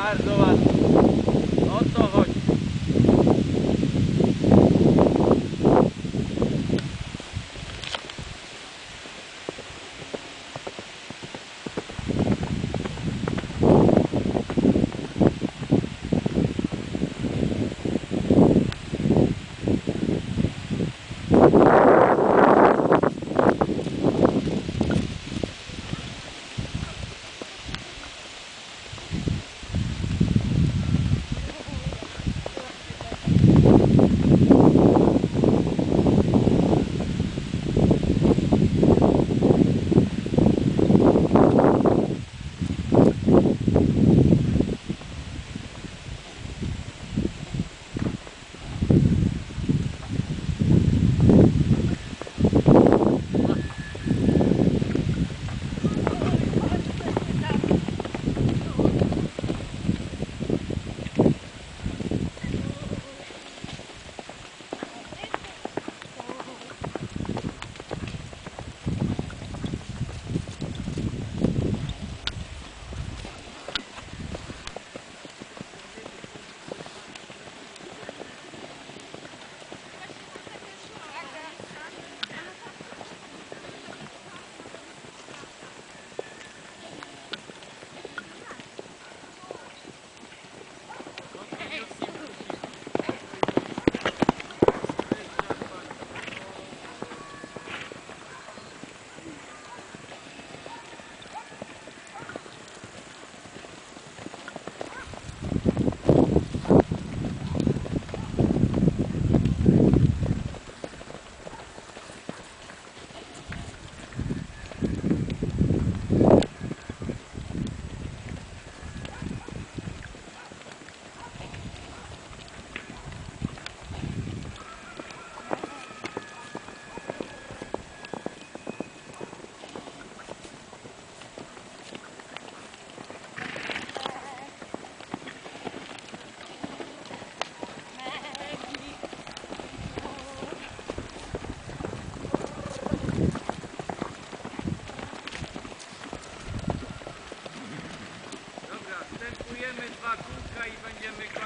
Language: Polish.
Pardo dwa kółka i będziemy go...